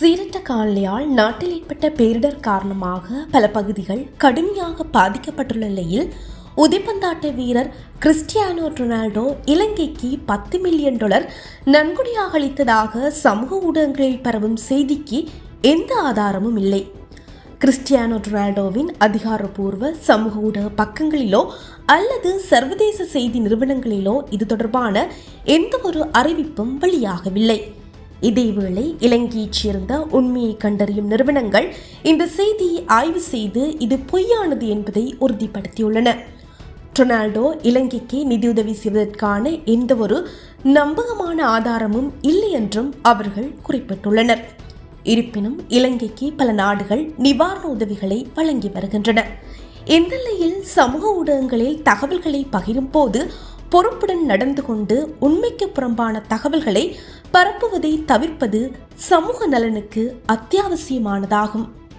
சீரற்ற காலநிலையால் நாட்டில் ஏற்பட்ட பேரிடர் காரணமாக பல பகுதிகள் கடுமையாக பாதிக்கப்பட்டுள்ள நிலையில் உதிப்பந்தாட்ட வீரர் கிறிஸ்டியானோ ரொனால்டோ இலங்கைக்கு பத்து மில்லியன் டாலர் நன்கொடையாக அளித்ததாக சமூக ஊடகங்களில் பரவும் செய்திக்கு எந்த ஆதாரமும் இல்லை. கிறிஸ்டியானோ ரொனால்டோவின் அதிகாரப்பூர்வ சமூக ஊடக பக்கங்களிலோ அல்லது சர்வதேச செய்தி நிறுவனங்களிலோ இது தொடர்பான எந்த ஒரு அறிவிப்பும் வெளியாகவில்லை. இதேவேளை இலங்கையைச் சேர்ந்த உண்மையை கண்டறியும் நிறுவனங்கள் இந்த செய்தியை ஆய்வு செய்து இது பொய்யானது என்பதை உறுதிப்படுத்தியுள்ளன. ரொனால்டோ இலங்கைக்கு நிதியுதவி செய்வதற்கான எந்த ஒரு நம்பகமான ஆதாரமும் இல்லை என்றும் அவர்கள் குறிப்பிட்டுள்ளனர். இருப்பினும் இலங்கைக்கு பல நாடுகள் நிவாரண உதவிகளை வழங்கி வருகின்றன. இந்நிலையில் சமூக ஊடகங்களில் தகவல்களை பகிரும் போது பொறுப்புடன் நடந்து கொண்டு உண்மைக்கு புறம்பான தகவல்களை பரப்புவதை தவிர்ப்பது சமூக நலனுக்கு அத்தியாவசியமானதாகும்.